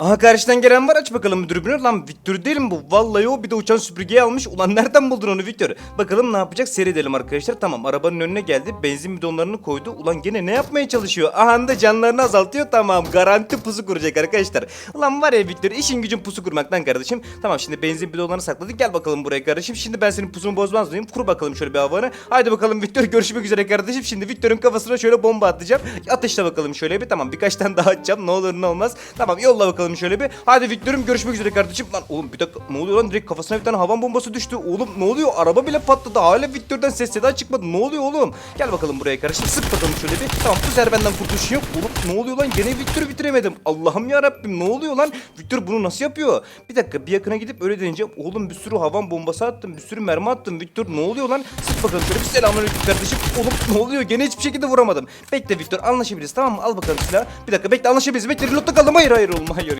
Aha karşıdan gelen var aç bakalım müdürünü. Lan Victor değil mi bu? Vallahi o bir de uçan süpürgeyi almış. Ulan nereden buldun onu Victor? Bakalım ne yapacak seyredelim arkadaşlar. Tamam arabanın önüne geldi. Benzin bidonlarını koydu. Ulan gene ne yapmaya çalışıyor? Aha da canlarını azaltıyor. Tamam garanti pusu kuracak arkadaşlar. Ulan var ya Victor işin gücün pusu kurmaktan kardeşim. Tamam şimdi benzin bidonlarını sakladık. Gel bakalım buraya kardeşim. Şimdi ben senin pusunu bozmaz mıyım? Kur bakalım şöyle bir havanı. Haydi bakalım Victor görüşmek üzere kardeşim. Şimdi Victor'un kafasına şöyle bomba atacağım. Ateşle bakalım şöyle bir. Tamam birkaç tane daha atacağım. Ne olur ne olmaz. Tamam yolla bakalım şöyle bir. Hadi Victor'um görüşmek üzere kardeşim. Lan oğlum bir dakika ne oluyor lan direkt kafasına bir tane havan bombası düştü. Oğlum ne oluyor? Araba bile patladı. Hala Victor'dan ses seda çıkmadı. Ne oluyor oğlum? Gel bakalım buraya kardeşim. Sık bakalım şöyle bir. Tamam bu sefer benden kurtuluşun yok. Oğlum ne oluyor lan? Gene Victor'u bitiremedim. Allah'ım ya Rabbim ne oluyor lan? Victor bunu nasıl yapıyor? Bir dakika bir yakına gidip öyle deneyeceğim. Oğlum bir sürü havan bombası attım. Bir sürü mermi attım. Victor ne oluyor lan? Sık bakalım şöyle bir selamünaleyküm kardeşim. Oğlum ne oluyor? Gene hiçbir şekilde vuramadım. Bekle Victor anlaşabiliriz tamam mı? Al bakalım silahı. Bir dakika bekle anlaşabiliriz. Bekle reload'da kaldım. Hayır hayır oğlum hayır.